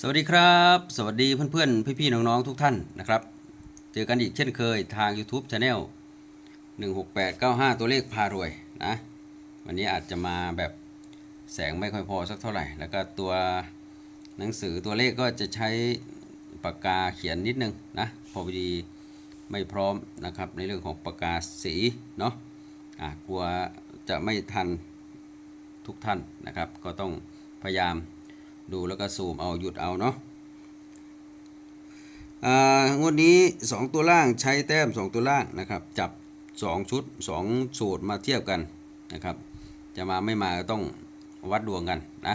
สวัสดีครับ สวัสดีเพื่อนๆ พี่ๆ น้องๆ ทุกท่านนะครับ เจอกันอีกเช่นเคยทาง YouTube Channel 16895 ตัวเลขพารวยนะ วันนี้อาจจะมาแบบแสงไม่ค่อยพอสักเท่าไหร่ แล้วก็ตัวหนังสือตัวเลขก็จะใช้ปากกาเขียนนิดนึงนะ พอดีไม่พร้อมนะครับในเรื่องของปากกาสีเนาะอะกลัวจะไม่ทันทุกท่านนะครับ ก็ต้องพยายาม ดูแล้วก็ซูมเอาหยุดเอาเนาะอ่างวดนี้ 2 ตัวล่างใช้แต้ม 2 ตัวล่างนะครับ จับ 2 ชุด 2 สูตรมาเทียบกันนะครับ จะมาไม่มาก็ต้องวัดดวงกันนะ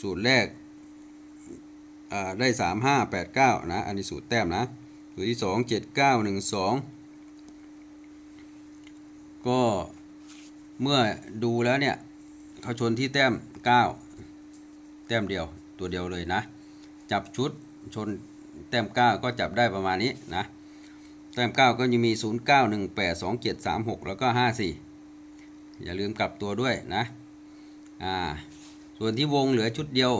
สูตรแรกอ่าได้ 3 5 8 9 นะ อันนี้สูตรแต้มนะ สูตรที่ 2 7 9 1 2 ก็เมื่อดูแล้วเนี่ยเขาชนที่แต้ม 9 แต้มเดียว ตัวเดียวเลยนะ จับชุดชนแต้ม9ก็จับได้ประมาณนี้นะ แต้ม9ก็ยังมี 0 9 1 8 2 7 3 6 แล้วก็ 54 อย่าลืมกลับตัวด้วยนะ อ่า ส่วนที่วงเหลือชุดเดียว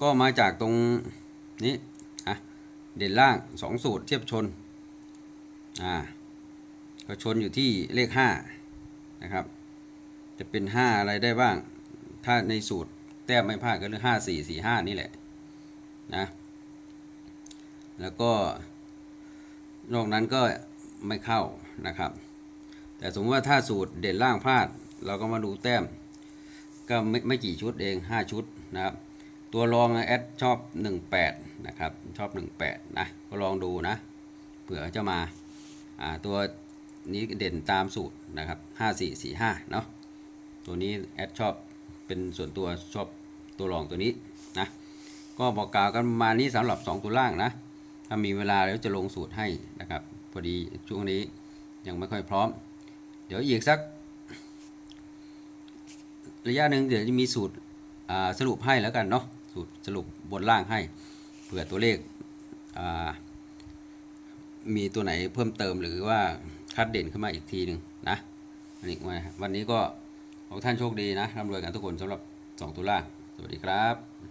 ก็มาจากตรงนี้อะเด่นล่าง 2 สูตรเทียบชน อ่า ก็ชนอยู่ที่เลข 5 นะครับ จะเป็น 5 อะไรได้บ้าง ถ้าในสูตร แต้มไม่พลาดก็เรื่องห้าสี่สี่ห้านี่แหละนะแล้วก็นอกนั้นก็ไม่เข้านะครับ แต่สมมติว่าถ้าสูตรเด่นล่างพลาด เราก็มาดูแต้ม ก็ไม่ไม่กี่ชุดเอง 5 ชุดนะครับ ตัวรองแอดชอบ 18 นะครับ ชอบ 18 นะ ก็ลองดูนะ เผื่อจะมาอ่าตัวนี้เด่นตามสูตรนะครับ 5445 เนาะตัวนี้แอดชอบ เป็นส่วนตัวชอบตัวรองตัวนี้นะก็บอกกล่าวกันมานี้สำหรับ 2 ตัวล่างนะ ถ้ามีเวลาแล้วจะลงสูตรให้นะครับ พอดีช่วงนี้ยังไม่ค่อยพร้อม เดี๋ยวอีกสัก ระยะหนึ่งเดี๋ยวจะมีสูตรสรุปให้แล้วกันเนาะสูตรสรุปบนล่างให้เผื่อตัวเลขมีตัวไหนเพิ่มเติมหรือว่าคัดเด่นขึ้นมาอีกทีหนึ่งนะอันนี้วันนี้ก็ ขอท่านโชคดีนะร่ำรวยกันทุกคนสำหรับ 2 ตุลาสวัสดีครับ